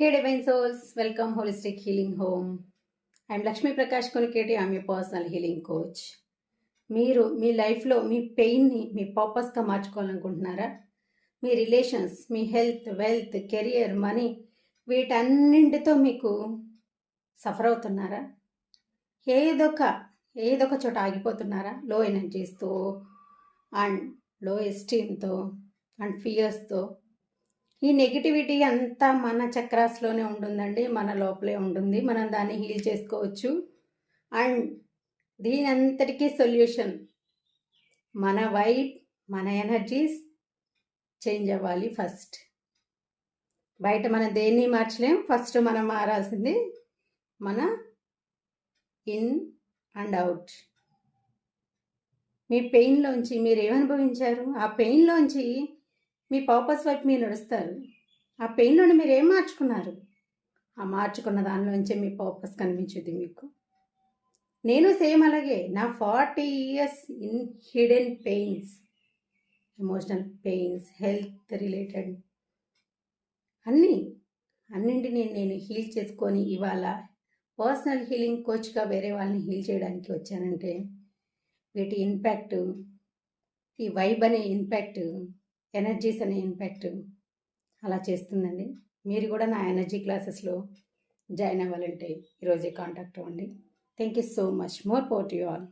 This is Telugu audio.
Hey divine souls welcome holistic healing home. I'm Lakshmi Prakash Koniketi I'm your personal healing మీరు మీ లైఫ్లో మీ పెయిన్ని మీ పర్పస్గా మార్చుకోవాలనుకుంటున్నారా? మీ రిలేషన్స్ మీ హెల్త్ వెల్త్ కెరియర్ మనీ వీటన్నింటితో మీకు సఫర్ అవుతున్నారా? ఏదొక ఏదొక చోట ఆగిపోతున్నారా? లో ఎనర్జీస్తో అండ్లో ఎస్టీమ్తో అండ్ ఫియర్స్తో ఈ నెగిటివిటీ అంతా మన చక్రాస్లోనే ఉంటుందండి మన లోపలే ఉంటుంది. మనం దాన్ని హీల్ చేసుకోవచ్చు. అండ్ దీని అంతటికీ సొల్యూషన్ మన వైట్ మన ఎనర్జీస్ చేంజ్ అవ్వాలి ఫస్ట్ బయట మనం దేన్ని మార్చలేం ఫస్ట్ మనం మారాల్సింది మన ఇన్ అండ్ అవుట్ మీ పెయిన్లోంచి మీరు ఏమనుభవించారు? ఆ పెయిన్లోంచి మీ పర్పస్ వైపు మీరు నడుస్తారు. ఆ పెయిన్లోని మీరు ఏం మార్చుకున్నారు? ఆ మార్చుకున్న దానిలోంచే మీ పర్పస్ కనిపించింది మీకు. నేను సేమ్ అలాగే నా forty years in hidden pains emotional pains health related అన్నీ అన్నింటినీ నేను హీల్ చేసుకొని ఇవాళ పర్సనల్ హీలింగ్ కోచ్గా వేరే వాళ్ళని హీల్ చేయడానికి వచ్చానంటే వీటి ఇంపాక్ట్ ఈ వైబ్ అనే ఇంపాక్ట్ ఎనర్జీస్ అనే ఇంపాక్ట్ అలా చేస్తుందండి. మీరు కూడా నా ఎనర్జీ క్లాసెస్లో జాయిన్ అవ్వాలంటే ఈరోజే కాంటాక్ట్ అవ్వండి. Thank you so much more power you all